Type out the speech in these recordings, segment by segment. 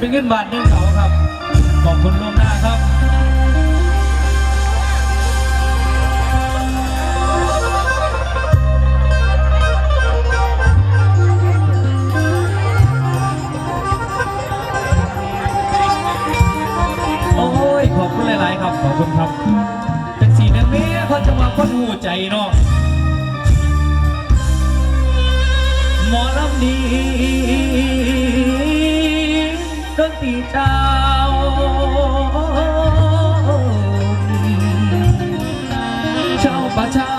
ไป็นเงินบาทเงินเขาครับ ขอบคุณล่วงหน้าครับโอ้ยขอบคุณหลาย ๆ ครับ ขอบคุณครับจากสีนังเมียเขาจะมาคนหูใจเนาะหมอลำนี้ เจ้า เจ้าประชา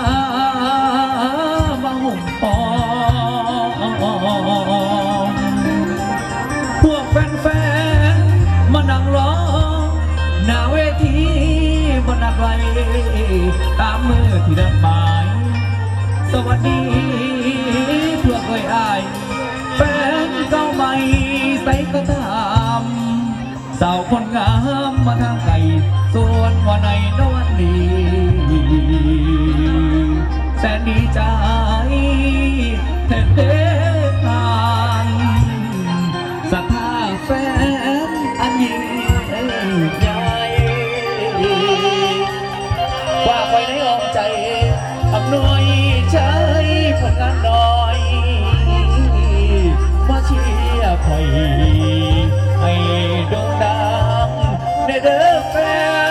มาห่มปองพวกแฟนๆมานั่งร้องหน้าเวทีบนนัไรตามมือที่ดันหมาย สวัสดีเพื่อเคยอาย สาวคนงามมาทางไกลส่วนวันในนวันนี้แสนดีจ้า the fair.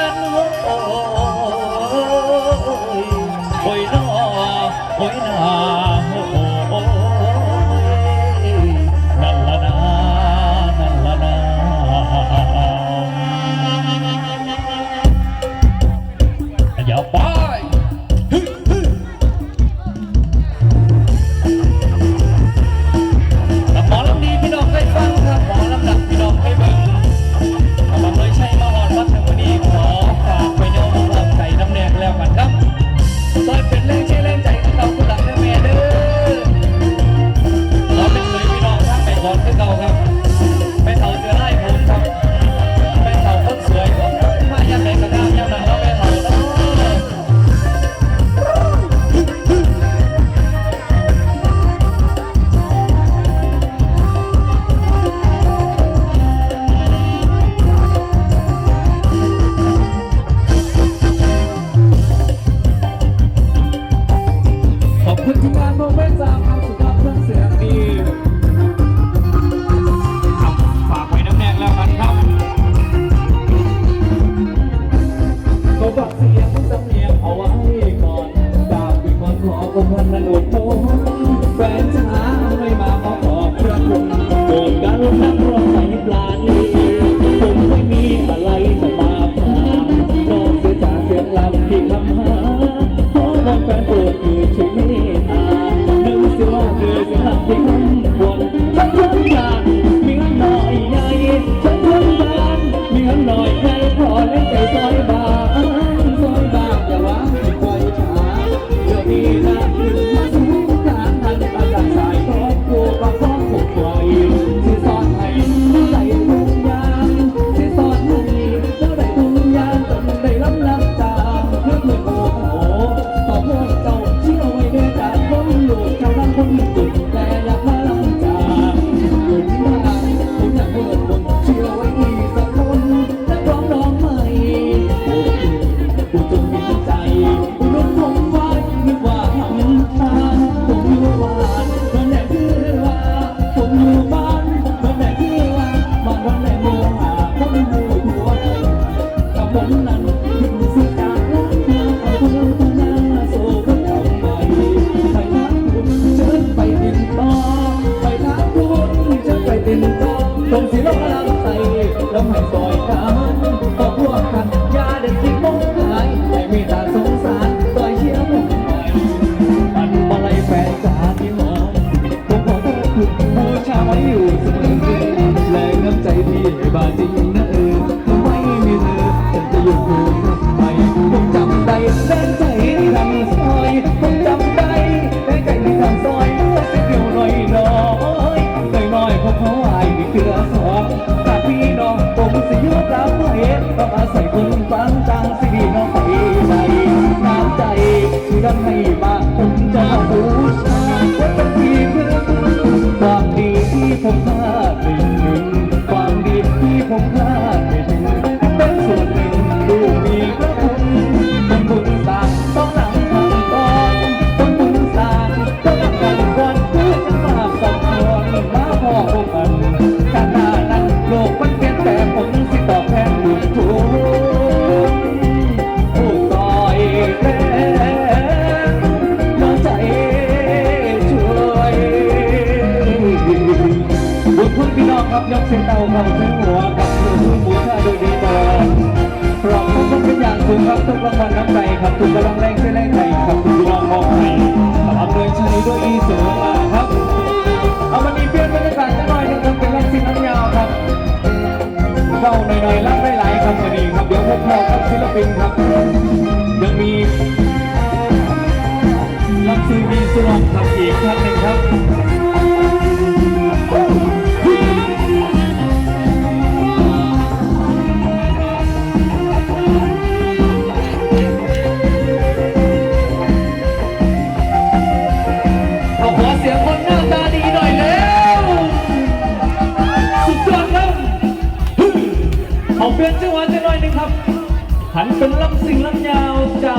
ศิลปะลำใส่ลำหันโซ ผมคา ครับยกเส้นเตาเข้าถึงหัวครับคือหมูชาดูดีก่อนพร้อมทุกเป็นอย่างสูงครับทุกรางวัลน้ำใจครับทุกกำลังแรงใจแรงใจครับทุกพี่น้องมองให้ตลอดเลยชัยด้วยอีเสือมาครับเอาวันนี้เปลี่ยนบรรยากาศสักหน่อยหนึงครับเป็นลำซิงน้ำยาวครับเฝ้าหน่อยๆรับได้หลายครับวันนี้ครับเดี๋ยวพบเราครับศิลปินครับยังมีรับซีมีสวงครับอีกท่านหนึ่งครับ เปลี่ยนจังหวะจะหน่อยหนึงครับ หันเป็นลำสิงลำยาวจ้า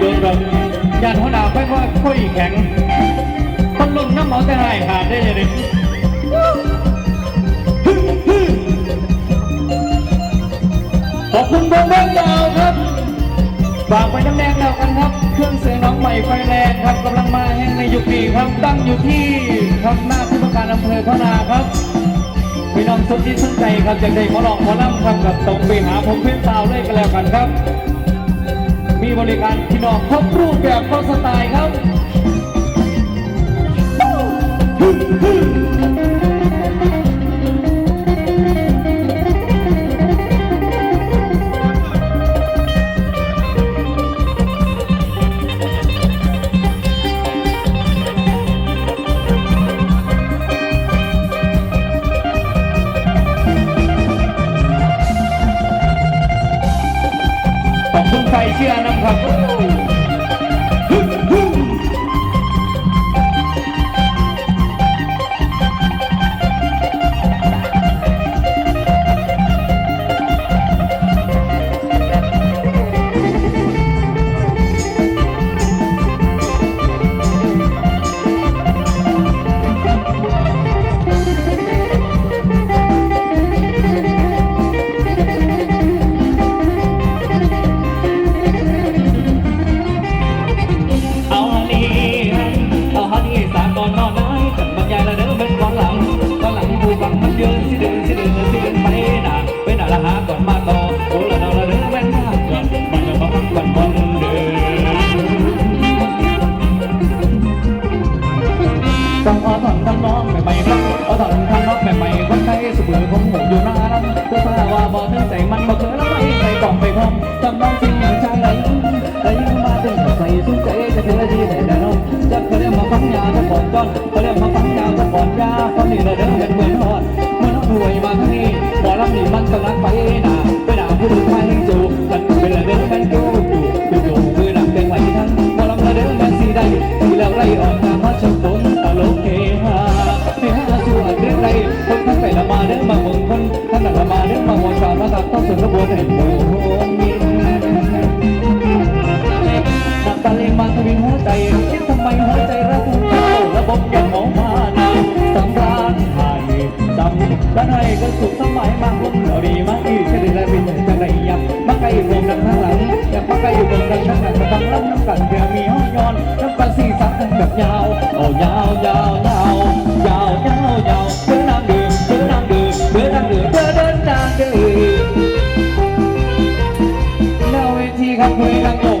โดนดอกย่านหัวหน้าไปว่าคุยแข็งต้นลงน้ำหมอแต่หายขาดได้ยังไงขอบคุณเบิ้งเบิ้งดาวครับฝากไปน้ำแดงแล้วกันครับ เครื่องเสียงน้องใหม่ไฟแรงครับกำลังมาแห่งในยุคนี้ครับตั้งอยู่ที่ครับหน้าที่ว่าการอำเภอพนาครับพี่น้องสนที่สนใจครับจากได้ขอลองขอล่ำครับกับตรงไปหาผมเพื่อนสาวเลยกันแล้วกันครับ มีบริการพี่น้องครบรูปแบบครบสไตล์ครับ ต้องอ ด้านในก็สุขสมัยมากผมเราดีมากที่เฉลี่ยและเป็นอย่างไรยับมาไกลผมดังข้างหลังอยากมาไกลผมดังข้างหลังมาบังรับน้ำกันเพื่อมีห้องย้อนน้ำกันสีสันกันแบบยาวเอายาวยาวยาวยาวยาวยาวเดินทางเดินเดินทางเดินเดินทางเดินเดินเนางเดินหน้าเวทีครับคุยทางโย